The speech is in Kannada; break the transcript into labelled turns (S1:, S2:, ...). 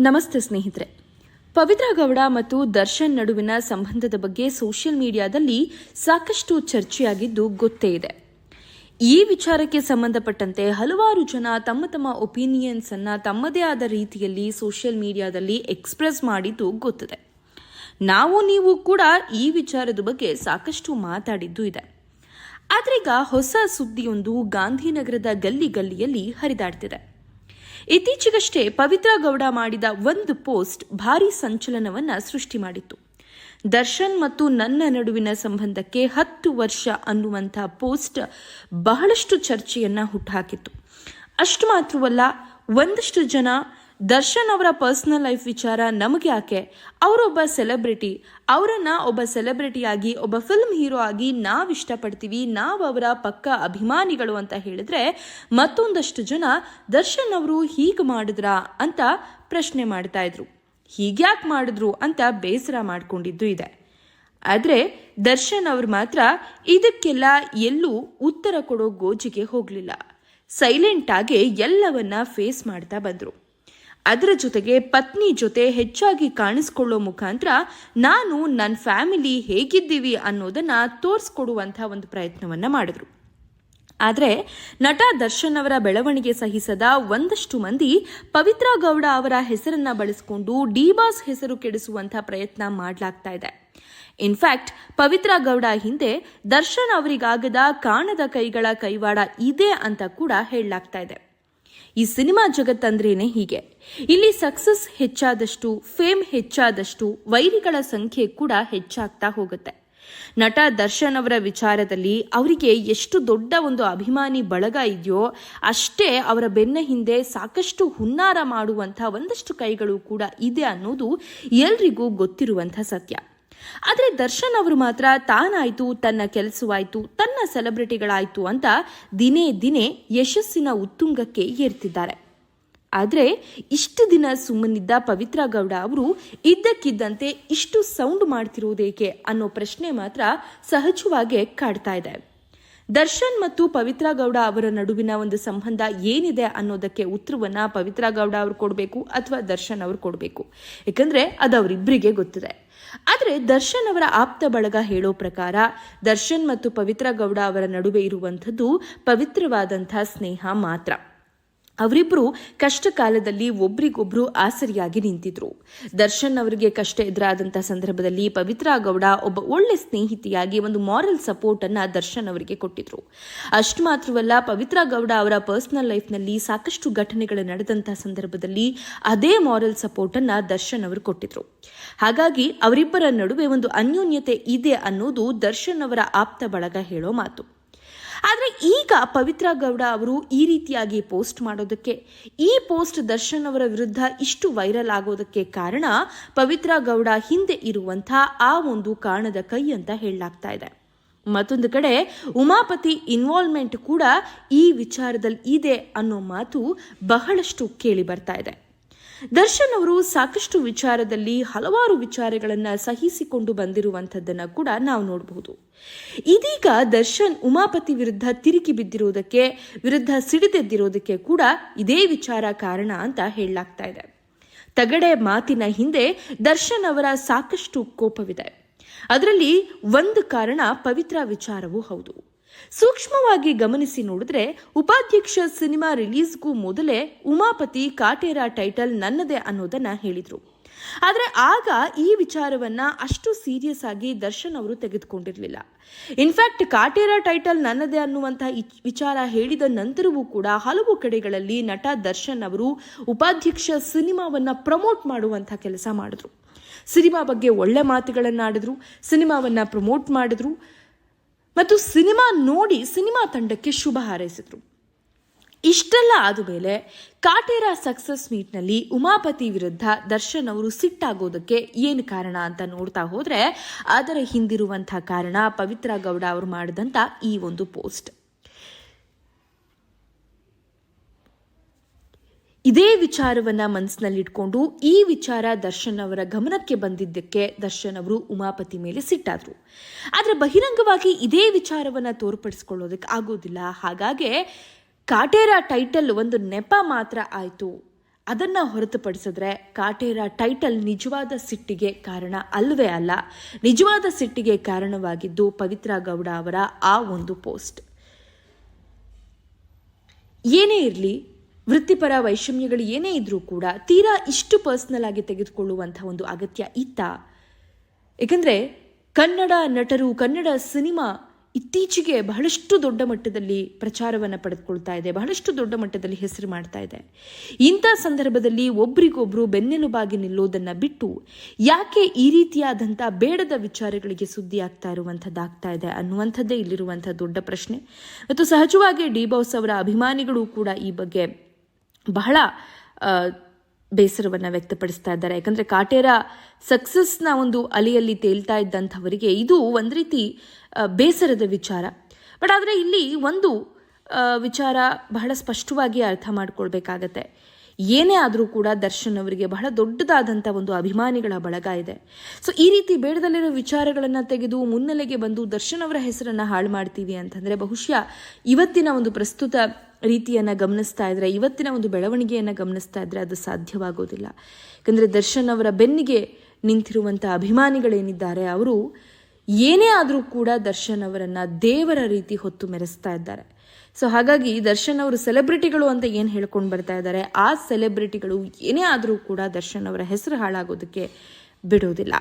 S1: ನಮಸ್ತೆ ಸ್ನೇಹಿತರೆ. ಪವಿತ್ರ ಗೌಡ ಮತ್ತು ದರ್ಶನ್ ನಡುವಿನ ಸಂಬಂಧದ ಬಗ್ಗೆ ಸೋಷಿಯಲ್ ಮೀಡಿಯಾದಲ್ಲಿ ಸಾಕಷ್ಟು ಚರ್ಚೆಯಾಗಿದ್ದು ಗೊತ್ತೇ ಇದೆ. ಈ ವಿಚಾರಕ್ಕೆ ಸಂಬಂಧಪಟ್ಟಂತೆ ಹಲವಾರು ಜನ ತಮ್ಮ ತಮ್ಮ ಒಪಿನಿಯನ್ಸ್ ಅನ್ನ ತಮ್ಮದೇ ಆದ ರೀತಿಯಲ್ಲಿ ಸೋಷಿಯಲ್ ಮೀಡಿಯಾದಲ್ಲಿ ಎಕ್ಸ್ಪ್ರೆಸ್ ಮಾಡಿದ್ದು ಗೊತ್ತಿದೆ. ನಾವು ನೀವು ಕೂಡ ಈ ವಿಚಾರದ ಬಗ್ಗೆ ಸಾಕಷ್ಟು ಮಾತಾಡಿದ್ದು ಇದೆ. ಆದ್ರೀಗ ಹೊಸ ಸುದ್ದಿಯೊಂದು ಗಾಂಧಿನಗರದ ಗಲ್ಲಿ ಗಲ್ಲಿಯಲ್ಲಿ ಹರಿದಾಡ್ತಿದೆ. ಇತ್ತೀಚೆಗಷ್ಟೇ ಪವಿತ್ರ ಗೌಡ ಮಾಡಿದ ಒಂದು ಪೋಸ್ಟ್ ಭಾರಿ ಸಂಚಲನವನ್ನ ಸೃಷ್ಟಿ ಮಾಡಿತ್ತು. ದರ್ಶನ್ ಮತ್ತು ನನ್ನ ನಡುವಿನ ಸಂಬಂಧಕ್ಕೆ ಹತ್ತು ವರ್ಷ ಅನ್ನುವಂಥ ಪೋಸ್ಟ್ ಬಹಳಷ್ಟು ಚರ್ಚೆಯನ್ನ ಹುಟ್ಟುಹಾಕಿತ್ತು ಅಷ್ಟು ಮಾತ್ರವಲ್ಲ, ಒಂದಷ್ಟು ಜನ ದರ್ಶನ್ ಅವರ ಪರ್ಸನಲ್ ಲೈಫ್ ವಿಚಾರ ನಮಗೆ ಯಾಕೆ? ಅವರೊಬ್ಬ ಸೆಲೆಬ್ರಿಟಿ. ಅವರನ್ನ ಒಬ್ಬ ಸೆಲೆಬ್ರಿಟಿಯಾಗಿ ಒಬ್ಬ ಫಿಲ್ಮ್ ಹೀರೋ ಆಗಿ ನಾವು ಇಷ್ಟಪಡ್ತೀವಿ, ನಾವು ಅವರ ಪಕ್ಕ ಅಭಿಮಾನಿಗಳು ಅಂತ ಹೇಳಿದ್ರೆ ಮತ್ತೊಂದಷ್ಟು ಜನ ದರ್ಶನ್ ಅವರು ಹೀಗೆ ಮಾಡಿದ್ರಾ ಅಂತ ಪ್ರಶ್ನೆ ಮಾಡ್ತಾ ಇದ್ರು. ಹೀಗ್ಯಾಕೆ ಮಾಡಿದ್ರು ಅಂತ ಬೇಸರ ಮಾಡಿಕೊಂಡಿದ್ದು ಇದೆ. ಆದರೆ ದರ್ಶನ್ ಅವರು ಮಾತ್ರ ಇದಕ್ಕೆಲ್ಲ ಎಲ್ಲೂ ಉತ್ತರ ಕೊಡೋ ಗೋಜಿಗೆ ಹೋಗಲಿಲ್ಲ. ಸೈಲೆಂಟ್ ಆಗಿ ಎಲ್ಲವನ್ನ ಫೇಸ್ ಮಾಡ್ತಾ ಬಂದರು. ಅದರ ಜೊತೆಗೆ ಪತ್ನಿ ಜೊತೆ ಹೆಚ್ಚಾಗಿ ಕಾಣಿಸ್ಕೊಳ್ಳೋ ಮುಖಾಂತರ ನಾನು ನನ್ನ ಫ್ಯಾಮಿಲಿ ಹೇಗಿದ್ದೀವಿ ಅನ್ನೋದನ್ನು ತೋರಿಸ್ಕೊಡುವಂಥ ಒಂದು ಪ್ರಯತ್ನವನ್ನು ಮಾಡಿದ್ರು. ಆದರೆ ನಟ ದರ್ಶನ್ ಅವರ ಬೆಳವಣಿಗೆ ಸಹಿಸದ ಒಂದಷ್ಟು ಮಂದಿ ಪವಿತ್ರ ಗೌಡ ಅವರ ಹೆಸರನ್ನ ಬಳಸಿಕೊಂಡು ಡಿಬಾಸ್ ಹೆಸರು ಕೆಡಿಸುವಂಥ ಪ್ರಯತ್ನ ಮಾಡಲಾಗ್ತಾ ಇದೆ. ಇನ್ಫ್ಯಾಕ್ಟ್ ಪವಿತ್ರ ಗೌಡ ಹಿಂದೆ ದರ್ಶನ್ ಅವರಿಗಾಗದ ಕಾಣದ ಕೈಗಳ ಕೈವಾಡ ಇದೆ ಅಂತ ಕೂಡ ಹೇಳಲಾಗ್ತಾ ಇದೆ. ಈ ಸಿನಿಮಾ ಜಗತ್ತಂದ್ರೇನೆ ಹೀಗೆ. ಇಲ್ಲಿ ಸಕ್ಸಸ್ ಹೆಚ್ಚಾದಷ್ಟು ಫೇಮ್ ಹೆಚ್ಚಾದಷ್ಟು ವೈರಿಗಳ ಸಂಖ್ಯೆ ಕೂಡ ಹೆಚ್ಚಾಗ್ತಾ ಹೋಗುತ್ತೆ. ನಟ ದರ್ಶನ್ ಅವರ ವಿಚಾರದಲ್ಲಿ ಅವರಿಗೆ ಎಷ್ಟು ದೊಡ್ಡ ಒಂದು ಅಭಿಮಾನಿ ಬಳಗ ಇದೆಯೋ ಅಷ್ಟೇ ಅವರ ಬೆನ್ನ ಹಿಂದೆ ಸಾಕಷ್ಟು ಹುನ್ನಾರ ಮಾಡುವಂಥ ಒಂದಷ್ಟು ಕೈಗಳು ಕೂಡ ಇದೆ ಅನ್ನೋದು ಎಲ್ರಿಗೂ ಗೊತ್ತಿರುವಂಥ ಸತ್ಯ. ಆದರೆ ದರ್ಶನ್ ಅವರು ಮಾತ್ರ ತಾನಾಯ್ತು, ತನ್ನ ಕೆಲಸವಾಯ್ತು, ತನ್ನ ಸೆಲೆಬ್ರಿಟಿಗಳಾಯ್ತು ಅಂತ ದಿನೇ ದಿನೇ ಯಶಸ್ಸಿನ ಉತ್ತುಂಗಕ್ಕೆ ಏರ್ತಿದ್ದಾರೆ. ಆದರೆ ಇಷ್ಟು ದಿನ ಸುಮ್ಮನಿದ್ದ ಪವಿತ್ರ ಗೌಡ ಅವರು ಇದ್ದಕ್ಕಿದ್ದಂತೆ ಇಷ್ಟು ಸೌಂಡ್ ಮಾಡ್ತಿರೋದೇಕೆ ಅನ್ನೋ ಪ್ರಶ್ನೆ ಮಾತ್ರ ಸಹಜವಾಗಿ ಕಾಡ್ತಾ ಇದೆ. ದರ್ಶನ್ ಮತ್ತು ಪವಿತ್ರ ಗೌಡ ಅವರ ನಡುವಿನ ಒಂದು ಸಂಬಂಧ ಏನಿದೆ ಅನ್ನೋದಕ್ಕೆ ಉತ್ತರವನ್ನ ಪವಿತ್ರ ಗೌಡ ಅವರು ಕೊಡಬೇಕು ಅಥವಾ ದರ್ಶನ್ ಅವರು ಕೊಡಬೇಕು. ಯಾಕಂದ್ರೆ ಅದು ಅವರಿಬ್ಬರಿಗೆ ಗೊತ್ತಿದೆ. ಆದರೆ ದರ್ಶನ್ ಅವರ ಆಪ್ತ ಬಳಗ ಹೇಳೋ ಪ್ರಕಾರ ದರ್ಶನ್ ಮತ್ತು ಪವಿತ್ರ ಗೌಡ ಅವರ ನಡುವೆ ಇರುವಂಥದ್ದು ಪವಿತ್ರವಾದಂಥ ಸ್ನೇಹ ಮಾತ್ರ. ಅವರಿಬ್ಬರು ಕಷ್ಟ ಕಾಲದಲ್ಲಿ ಒಬ್ರಿಗೊಬ್ರು ಆಸರಿಯಾಗಿ ನಿಂತಿದ್ರು. ದರ್ಶನ್ ಅವರಿಗೆ ಕಷ್ಟ ಎದುರಾದಂತಹ ಸಂದರ್ಭದಲ್ಲಿ ಪವಿತ್ರಾ ಗೌಡ ಒಬ್ಬ ಒಳ್ಳೆ ಸ್ನೇಹಿತೆಯಾಗಿ ಒಂದು ಮಾರಲ್ ಸಪೋರ್ಟ್ ಅನ್ನ ದರ್ಶನ್ ಅವರಿಗೆ ಕೊಟ್ಟಿದ್ರು. ಅಷ್ಟು ಮಾತ್ರವಲ್ಲ, ಪವಿತ್ರಾ ಗೌಡ ಅವರ ಪರ್ಸನಲ್ ಲೈಫ್ನಲ್ಲಿ ಸಾಕಷ್ಟು ಘಟನೆಗಳು ನಡೆದಂತಹ ಸಂದರ್ಭದಲ್ಲಿ ಅದೇ ಮಾರಲ್ ಸಪೋರ್ಟ್ ಅನ್ನ ದರ್ಶನ್ ಅವರು ಕೊಟ್ಟಿದ್ರು. ಹಾಗಾಗಿ ಅವರಿಬ್ಬರ ನಡುವೆ ಒಂದು ಅನ್ಯೋನ್ಯತೆ ಇದೆ ಅನ್ನೋದು ದರ್ಶನ್ ಅವರ ಆಪ್ತ ಬಳಗ ಹೇಳೋ ಮಾತು. ಆದರೆ ಈಗ ಪವಿತ್ರ ಗೌಡ ಅವರು ಈ ರೀತಿಯಾಗಿ ಪೋಸ್ಟ್ ಮಾಡೋದಕ್ಕೆ, ಈ ಪೋಸ್ಟ್ ದರ್ಶನ್ ಅವರ ವಿರುದ್ಧ ಇಷ್ಟು ವೈರಲ್ ಆಗೋದಕ್ಕೆ ಕಾರಣ ಪವಿತ್ರ ಗೌಡ ಹಿಂದೆ ಇರುವಂಥ ಆ ಒಂದು ಕಾರಣದ ಕೈ ಅಂತ ಹೇಳಲಾಗ್ತಾ ಇದೆ. ಮತ್ತೊಂದು ಕಡೆ ಉಮಾಪತಿ ಇನ್ವಾಲ್ವ್ಮೆಂಟ್ ಕೂಡ ಈ ವಿಚಾರದಲ್ಲಿ ಇದೆ ಅನ್ನೋ ಮಾತು ಬಹಳಷ್ಟು ಕೇಳಿ ಬರ್ತಾ ಇದೆ. ದರ್ಶನ್ ಅವರು ಸಾಕಷ್ಟು ವಿಚಾರದಲ್ಲಿ ಹಲವಾರು ವಿಚಾರಗಳನ್ನು ಸಹಿಸಿಕೊಂಡು ಬಂದಿರುವಂಥದ್ದನ್ನು ಕೂಡ ನಾವು ನೋಡಬಹುದು. ಇದೀಗ ದರ್ಶನ್ ಉಮಾಪತಿ ವಿರುದ್ಧ ತಿರುಗಿ ಬಿದ್ದಿರೋದಕ್ಕೆ, ವಿರುದ್ಧ ಸಿಡಿದೆದ್ದಿರೋದಕ್ಕೆ ಕೂಡ ಇದೇ ವಿಚಾರ ಕಾರಣ ಅಂತ ಹೇಳಲಾಗ್ತಾ ಇದೆ. ತಗಡೆ ಮಾತಿನ ಹಿಂದೆ ದರ್ಶನ್ ಅವರ ಸಾಕಷ್ಟು ಕೋಪವಿದೆ. ಅದರಲ್ಲಿ ಒಂದು ಕಾರಣ ಪವಿತ್ರ ವಿಚಾರವೂ ಹೌದು. ಸೂಕ್ಷ್ಮವಾಗಿ ಗಮನಿಸಿ ನೋಡಿದ್ರೆ ಉಪಾಧ್ಯಕ್ಷ ಸಿನಿಮಾ ರಿಲೀಸ್ಗೂ ಮೊದಲೇ ಉಮಾಪತಿ ಕಾಟೇರ ಟೈಟಲ್ ನನ್ನದೇ ಅನ್ನೋದನ್ನ ಹೇಳಿದ್ರು. ಆದರೆ ಆಗ ಈ ವಿಚಾರವನ್ನ ಅಷ್ಟು ಸೀರಿಯಸ್ ಆಗಿ ದರ್ಶನ್ ಅವರು ತೆಗೆದುಕೊಂಡಿರಲಿಲ್ಲ. ಇನ್ಫ್ಯಾಕ್ಟ್ ಕಾಟೇರ ಟೈಟಲ್ ನನ್ನದೇ ಅನ್ನುವಂತಹ ವಿಚಾರ ಹೇಳಿದ ನಂತರವೂ ಕೂಡ ಹಲವು ಕಡೆಗಳಲ್ಲಿ ನಟ ದರ್ಶನ್ ಅವರು ಉಪಾಧ್ಯಕ್ಷ ಸಿನಿಮಾವನ್ನ ಪ್ರಮೋಟ್ ಮಾಡುವಂತಹ ಕೆಲಸ ಮಾಡಿದ್ರು. ಸಿನಿಮಾ ಬಗ್ಗೆ ಒಳ್ಳೆ ಮಾತುಗಳನ್ನಾಡಿದ್ರು, ಸಿನಿಮಾವನ್ನ ಪ್ರಮೋಟ್ ಮಾಡಿದ್ರು ಮತ್ತು ಸಿನಿಮಾ ನೋಡಿ ಸಿನಿಮಾ ತಂಡಕ್ಕೆ ಶುಭ ಹಾರೈಸಿದರು. ಇಷ್ಟೆಲ್ಲ ಆದ ಮೇಲೆ ಕಾಟೇರ ಸಕ್ಸಸ್ ಮೀಟ್ನಲ್ಲಿ ಉಮಾಪತಿ ವಿರುದ್ಧ ದರ್ಶನ್ ಅವರು ಸಿಟ್ಟಾಗೋದಕ್ಕೆ ಏನು ಕಾರಣ ಅಂತ ನೋಡ್ತಾ ಹೋದರೆ ಅದರ ಹಿಂದಿರುವಂಥ ಕಾರಣ ಪವಿತ್ರ ಗೌಡ ಅವರು ಮಾಡಿದಂಥ ಈ ಒಂದು ಪೋಸ್ಟ್. ಇದೇ ವಿಚಾರವನ್ನ ಮನಸ್ಸಿನಲ್ಲಿಟ್ಕೊಂಡು ಈ ವಿಚಾರ ದರ್ಶನ್ ಅವರ ಗಮನಕ್ಕೆ ಬಂದಿದ್ದಕ್ಕೆ ದರ್ಶನ್ ಅವರು ಉಮಾಪತಿ ಮೇಲೆ ಸಿಟ್ಟಾದ್ರು. ಆದರೆ ಬಹಿರಂಗವಾಗಿ ಇದೇ ವಿಚಾರವನ್ನ ತೋರ್ಪಡಿಸ್ಕೊಳ್ಳೋದಕ್ಕೆ ಆಗೋದಿಲ್ಲ. ಹಾಗಾಗಿ ಕಾಟೇರ ಟೈಟಲ್ ಒಂದು ನೆಪ ಮಾತ್ರ ಆಯಿತು. ಅದನ್ನ ಹೊರತುಪಡಿಸಿದ್ರೆ ಕಾಟೇರ ಟೈಟಲ್ ನಿಜವಾದ ಸಿಟ್ಟಿಗೆ ಕಾರಣ ಅಲ್ವೇ ಅಲ್ಲ. ನಿಜವಾದ ಸಿಟ್ಟಿಗೆ ಕಾರಣವಾಗಿದ್ದು ಪವಿತ್ರ ಗೌಡ ಅವರ ಆ ಒಂದು ಪೋಸ್ಟ್. ಏನೇ ಇರಲಿ ವೃತ್ತಿಪರ ವೈಷಮ್ಯಗಳು ಏನೇ ಇದ್ರೂ ಕೂಡ ತೀರಾ ಇಷ್ಟು ಪರ್ಸ್ನಲ್ ಆಗಿ ತೆಗೆದುಕೊಳ್ಳುವಂಥ ಒಂದು ಅಗತ್ಯ ಇತ್ತ? ಏಕೆಂದರೆ ಕನ್ನಡ ನಟರು, ಕನ್ನಡ ಸಿನಿಮಾ ಇತ್ತೀಚೆಗೆ ಬಹಳಷ್ಟು ದೊಡ್ಡ ಮಟ್ಟದಲ್ಲಿ ಪ್ರಚಾರವನ್ನು ಪಡೆದುಕೊಳ್ತಾ ಇದೆ, ಬಹಳಷ್ಟು ದೊಡ್ಡ ಮಟ್ಟದಲ್ಲಿ ಹೆಸರು ಮಾಡ್ತಾ ಇದೆ. ಇಂಥ ಸಂದರ್ಭದಲ್ಲಿ ಒಬ್ರಿಗೊಬ್ರು ಬೆನ್ನೆಲುಬಾಗಿ ನಿಲ್ಲೋದನ್ನು ಬಿಟ್ಟು ಯಾಕೆ ಈ ರೀತಿಯಾದಂಥ ಬೇಡದ ವಿಚಾರಗಳಿಗೆ ಸುದ್ದಿ ಆಗ್ತಾ ಇರುವಂಥದ್ದಾಗ್ತಾ ಇದೆ ಅನ್ನುವಂಥದ್ದೇ ಇಲ್ಲಿರುವಂಥ ದೊಡ್ಡ ಪ್ರಶ್ನೆ. ಮತ್ತು ಸಹಜವಾಗಿ ಡಿ ಬಾಸ್ ಅವರ ಅಭಿಮಾನಿಗಳು ಕೂಡ ಈ ಬಗ್ಗೆ ಬಹಳ ಬೇಸರವನ್ನು ವ್ಯಕ್ತಪಡಿಸ್ತಾ ಇದ್ದಾರೆ. ಯಾಕಂದರೆ ಕಾಟೇರ ಸಕ್ಸಸ್ನ ಒಂದು ಅಲೆಯಲ್ಲಿ ತೇಲ್ತಾ ಇದ್ದಂಥವರಿಗೆ ಇದು ಒಂದು ರೀತಿ ಬೇಸರದ ವಿಚಾರ. ಬಟ್ ಆದರೆ ಇಲ್ಲಿ ಒಂದು ವಿಚಾರ ಬಹಳ ಸ್ಪಷ್ಟವಾಗಿ ಅರ್ಥ ಮಾಡಿಕೊಳ್ಬೇಕಾಗತ್ತೆ. ಏನೇ ಆದರೂ ಕೂಡ ದರ್ಶನ್ ಅವರಿಗೆ ಬಹಳ ದೊಡ್ಡದಾದಂಥ ಒಂದು ಅಭಿಮಾನಿಗಳ ಬಳಗ ಇದೆ. ಸೊ ಈ ರೀತಿ ಬೇಡದಲ್ಲಿರೋ ವಿಚಾರಗಳನ್ನು ತೆಗೆದು ಮುನ್ನೆಲೆಗೆ ಬಂದು ದರ್ಶನ್ ಅವರ ಹೆಸರನ್ನು ಹಾಳು ಮಾಡ್ತೀವಿ ಅಂತಂದರೆ ಬಹುಶಃ ಇವತ್ತಿನ ಒಂದು ಪ್ರಸ್ತುತ ರೀತಿಯನ್ನು ಗಮನಿಸ್ತಾ ಇದ್ದರೆ ಇವತ್ತಿನ ಒಂದು ಬೆಳವಣಿಗೆಯನ್ನು ಗಮನಿಸ್ತಾ ಇದ್ದರೆ ಅದು ಸಾಧ್ಯವಾಗೋದಿಲ್ಲ. ಯಾಕಂದರೆ ದರ್ಶನ್ ಅವರ ಬೆನ್ನಿಗೆ ನಿಂತಿರುವಂಥ ಅಭಿಮಾನಿಗಳೇನಿದ್ದಾರೆ, ಅವರು ಏನೇ ಆದರೂ ಕೂಡ ದರ್ಶನ್ ಅವರನ್ನು ದೇವರ ರೀತಿ ಹೊತ್ತು ಮೆರೆಸ್ತಾ ಇದ್ದಾರೆ. ಸೊ ಹಾಗಾಗಿ ದರ್ಶನ್ ಅವರು ಸೆಲೆಬ್ರಿಟಿಗಳು ಅಂತ ಏನು ಹೇಳ್ಕೊಂಡು ಬರ್ತಾ ಇದ್ದಾರೆ, ಆ ಸೆಲೆಬ್ರಿಟಿಗಳು ಏನೇ ಆದರೂ ಕೂಡ ದರ್ಶನ್ ಅವರ ಹೆಸರು ಹಾಳಾಗೋದಕ್ಕೆ ಬಿಡೋದಿಲ್ಲ.